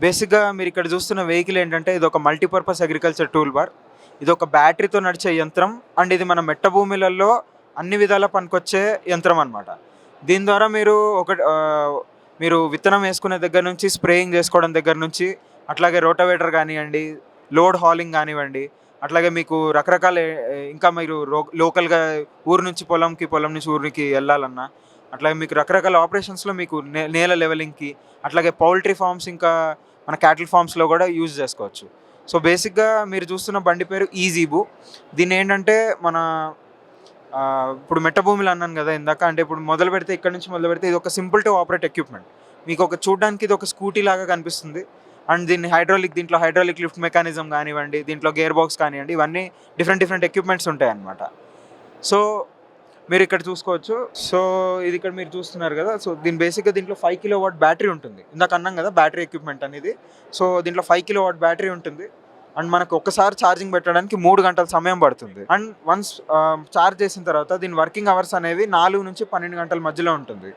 బేసిక్గా మీరు ఇక్కడ చూస్తున్న వెహికల్ ఏంటంటే ఇది ఒక మల్టీపర్పస్ అగ్రికల్చర్ టూల్ బార్ ఇది ఒక బ్యాటరీతో నడిచే యంత్రం. అండ్ ఇది మన మెట్ట భూమిలలో అన్ని విధాల పనికొచ్చే యంత్రం అనమాట దీని ద్వారా మీరు ఒక మీరు విత్తనం వేసుకునే దగ్గర నుంచి స్ప్రేయింగ్ చేసుకోవడం దగ్గర నుంచి అట్లాగే రోటవేటర్ కానివ్వండి లోడ్ హాలింగ్ కానివ్వండి అట్లాగే మీకు రకరకాల ఇంకా మీరు లోకల్గా ఊరు నుంచి పొలంకి పొలం నుంచి ఊరికి వెళ్ళాలన్నా అట్లాగే మీకు రకరకాల ఆపరేషన్స్లో మీకు నే నేల లెవెలింగ్కి అట్లాగే పౌల్ట్రీ ఫార్మ్స్ ఇంకా మన క్యాటిల్ ఫార్మ్స్లో కూడా యూజ్ చేసుకోవచ్చు. సో బేసిక్గా మీరు చూస్తున్న బండి పేరు ఈజీబు దీన్ని ఏంటంటే మన ఇప్పుడు మెట్ట భూమిలో అన్నాను కదా ఇందాక అంటే ఇప్పుడు మొదలు పెడితే ఇక్కడ నుంచి మొదలు పెడితే ఇది ఒక సింపుల్ టు ఆపరేట్ ఎక్విప్మెంట్ మీకు ఒక చూడడానికి ఇది ఒక స్కూటీ లాగా కనిపిస్తుంది. అండ్ దీన్ని హైడ్రాలిక్ దీంట్లో హైడ్రాలిక్ లిఫ్ట్ మెకానిజం కానివ్వండి దీంట్లో గేర్ బాక్స్ కానివ్వండి ఇవన్నీ డిఫరెంట్ డిఫరెంట్ ఎక్విప్మెంట్స్ ఉంటాయి అన్నమాట సో మీరు ఇక్కడ చూసుకోవచ్చు. సో ఇది ఇక్కడ మీరు చూస్తున్నారు కదా. సో దీని బేసిక్గా దీంట్లో ఫైవ్ కిలో వాట్ బ్యాటరీ ఉంటుంది. ఇందాక అన్నాం కదా బ్యాటరీ ఎక్విప్మెంట్ అనేది. సో దీంట్లో ఫైవ్ కిలో వాట్ బ్యాటరీ ఉంటుంది. అండ్ మనకు ఒక్కసారి ఛార్జింగ్ పెట్టడానికి మూడు గంటల సమయం పడుతుంది. అండ్ వన్స్ ఛార్జ్ చేసిన తర్వాత దీని వర్కింగ్ అవర్స్ అనేవి నాలుగు నుంచి పన్నెండు గంటల మధ్యలో ఉంటుంది.